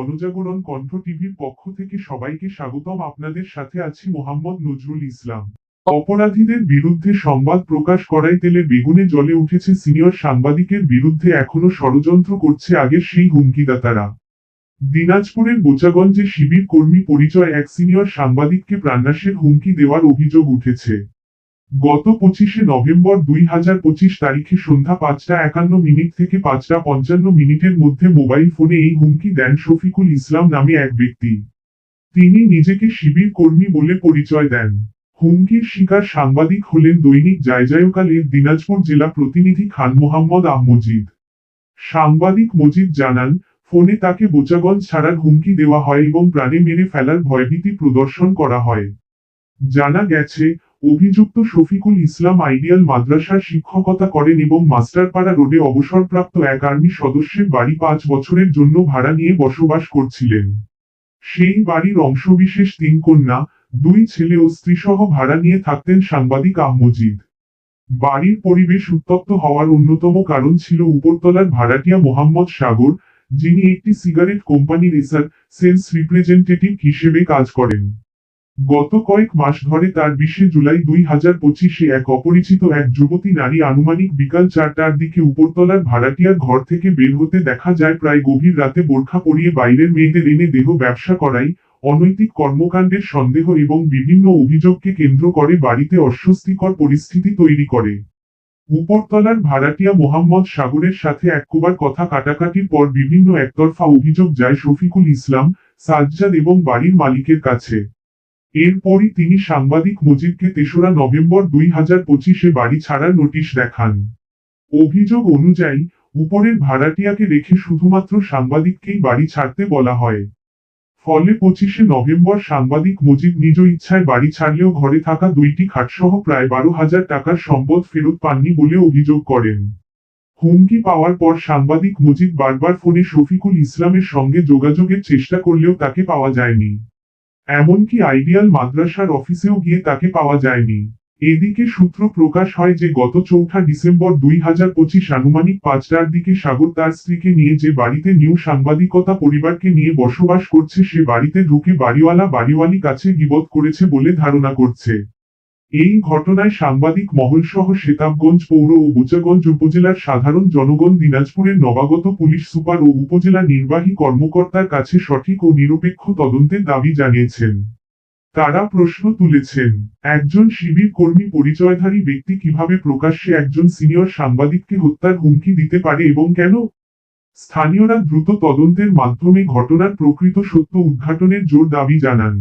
গণজাগরণ কণ্ঠ টিভির পক্ষ থেকে সবাইকে স্বাগতম। আপনাদের সাথে আছি মোহাম্মদ নজরুল ইসলাম। অপরাধীদের বিরুদ্ধে সংবাদ প্রকাশ করায় তেলে বেগুনে জ্বলে উঠেছে সিনিয়র সাংবাদিকের বিরুদ্ধে এখনও ষড়যন্ত্র করছে আগের সেই হুমকিদাতারা। দিনাজপুরের বোচাগঞ্জে শিবির কর্মী পরিচয় এক সিনিয়র সাংবাদিককে প্রাণনাশের হুমকি দেওয়ার অভিযোগ উঠেছে। গত পঁচিশে নভেম্বর দুই হাজার পঁচিশ তারিখে সন্ধ্যা পাঁচটা একান্ন মিনিট থেকে পাঁচটা পঞ্চান্ন মিনিটের মধ্যে মোবাইল ফোনে এই হুমকি দেন শফিকুল ইসলাম নামে এক ব্যক্তি। তিনি নিজেকে শিবির কর্মী বলে পরিচয় দেন। হুমকির শিকার সাংবাদিক হলেন দৈনিক জায়জায়কালের দিনাজপুর জেলা প্রতিনিধি খান মোহাম্মদ আহমজিদ। সাংবাদিক মজিদ জানান, ফোনে তাকে বোচাগঞ্জ ছাড়ার হুমকি দেওয়া হয় এবং প্রাণে মেরে ফেলার ভয়ভীতি প্রদর্শন করা হয়। জানা গেছে অভিযুক্ত শফিকুল ইসলাম আইডিয়াল মাদ্রাসার শিক্ষকতা করেন এবং মাস্টারপাড়া রোডে অবসরপ্রাপ্ত এক আর্মি সদস্যের বাড়ি পাঁচ বছরের জন্য ভাড়া নিয়ে বসবাস করছিলেন। সেই বাড়ির অংশবিশেষ তিন কন্যা, দুই ছেলে ও স্ত্রীসহ ভাড়া নিয়ে থাকতেন সাংবাদিক আহমজিদ। বাড়ির পরিবেশ উত্তপ্ত হওয়ার অন্যতম কারণ ছিল উপরতলার ভাড়াটিয়া মোহাম্মদ সাগর, যিনি একটি সিগারেট কোম্পানির এসার সেলস রিপ্রেজেন্টেটিভ হিসেবে কাজ করেন। গত কয়েক মাস ধরে তার বিশে জুলাই দুই হাজার পঁচিশে এক অপরিচিত এক যুবতী নারী আনুমানিক বিকাল চারটার দিকে উপরতলার ভাড়াটিয়ার ঘর থেকে বের হতে দেখা যায় প্রায় গভীর রাতে বোরখা পরিয়ে বাইরের মেয়েদের এনে দেহ ব্যবসা করাই, অনৈতিক কর্মকাণ্ডের সন্দেহ এবং বিভিন্ন অভিযোগকে কেন্দ্র করে বাড়িতে অস্বস্তিকর পরিস্থিতি তৈরি করে। উপরতলার ভাড়াটিয়া মোহাম্মদ সাগরের সাথে একবার কথা কাটাকাটির পর বিভিন্ন একতরফা অভিযোগ যায় শফিকুল ইসলাম, সাজ্জাদ এবং বাড়ির মালিকের কাছে। এরপরই তিনি সাংবাদিক মুজিবকে তেসরা নভেম্বর দুই হাজার পঁচিশে বাড়ি ছাড়ার নোটিশ দেখান। অভিযোগ অনুযায়ী, উপরের ভাড়াটিয়াকে রেখে শুধুমাত্র সাংবাদিককেই বাড়ি ছাড়তে বলা হয়। ফলে পঁচিশে নভেম্বর সাংবাদিক মুজিব নিজ ইচ্ছায় বাড়ি ছাড়লেও ঘরে থাকা দুইটি খাটসহ প্রায় বারো হাজার টাকার সম্পদ ফেরত পাননি বলে অভিযোগ করেন। হুমকি পাওয়ার পর সাংবাদিক মুজিব বারবার ফোনে শফিকুল ইসলামের সঙ্গে যোগাযোগের চেষ্টা করলেও তাকে পাওয়া যায়নি। এমনকি আইডিয়াল মাদ্রাসার অফিসেও গিয়ে তাকে পাওয়া যায়নি। এদিকে সূত্র প্রকাশ হয় যে গত চৌঠা ডিসেম্বর দুই হাজার পঁচিশ আনুমানিক পাঁচটার দিকে সাগর তার স্ত্রীকে নিয়ে যে বাড়িতে নিউ সাংবাদিকতা পরিবারকে নিয়ে বসবাস করছে সে বাড়িতে ঢুকে বাড়িওয়ালা বাড়িওয়ালি কাছে গিবত করেছে বলে ধারণা করছে। এই ঘটনায় সাংবাদিক মহলসহ শেতাবগঞ্জ পৌর ও বোচাগঞ্জ উপজেলার সাধারণ জনগণ দিনাজপুরের নবাগত পুলিশ সুপার ও উপজেলা নির্বাহী কর্মকর্তার কাছে সঠিক ও নিরপেক্ষ তদন্তের দাবি জানিয়েছেন। তারা প্রশ্ন তুলেছেন, একজন শিবির কর্মী পরিচয়ধারী ব্যক্তি কীভাবে প্রকাশ্যে একজন সিনিয়র সাংবাদিককে হত্যার হুমকি দিতে পারে এবং কেন? স্থানীয়রা দ্রুত তদন্তের মাধ্যমে ঘটনার প্রকৃত সত্য উদ্ঘাটনের জোর দাবি জানান।